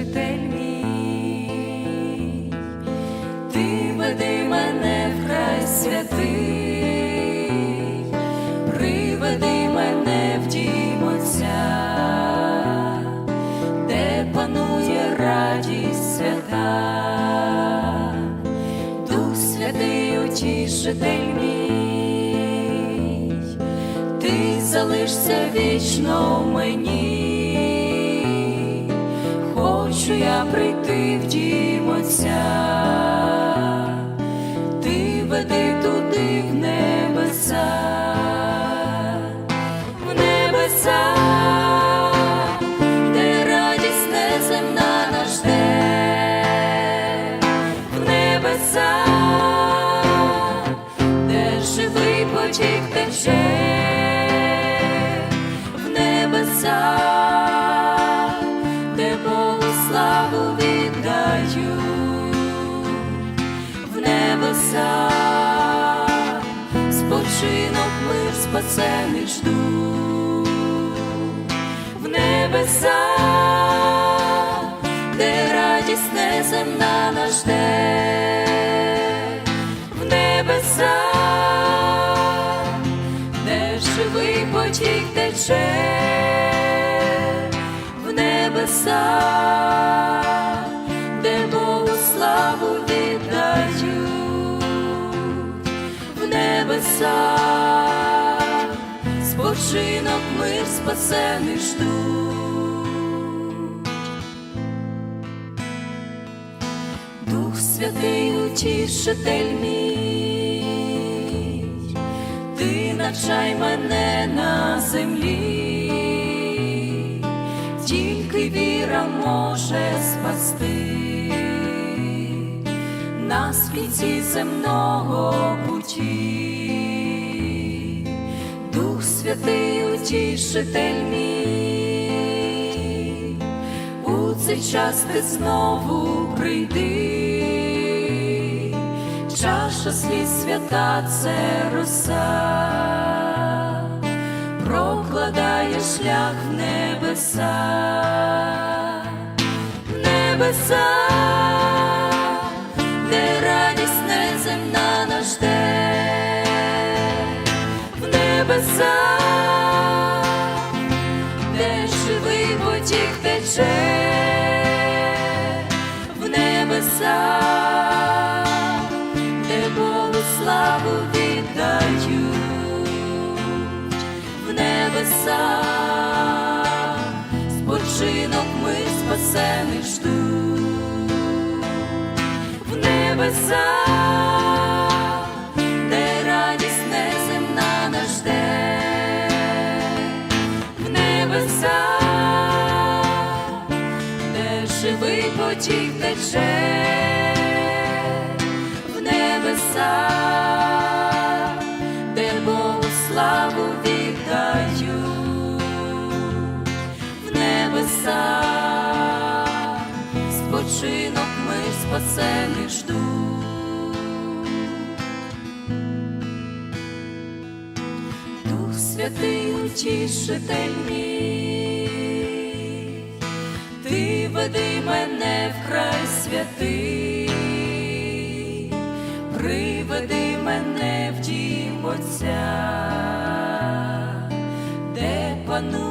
житель мій, ти веди мене в край святий, приведи мене в дім Отця, де панує радість свята, дух святий утішитель мій, ти залишся вічно в мені хочу я прийти в дім Отця, ти веди туди в небеса, небеса, спочинок мир спасених жду, в небеса, де радість неземна нас жде, в небеса, де живий потік тече, в небеса, небеса, спочинок мир спасених жду. Дух Святий утішитель мій, ти навчай мене на землі, тільки віра може спасти нас в кінці земного путі. Святий утішитель мій, у цей час ти знову прийди, чаша сліз свята це роса, прокладає шлях в небеса, небеса, тече, в небеса, де Богу славу віддають, в небеса, спочинок мир спасених жду, в небеса, небеса, потік тече, в небеса, де Богу славу віддаю, в небеса, спочинок мир спасених жду. Дух Святий утішитель мій, ти веди мене в край святий, приведи мене в дім Отця, де панує.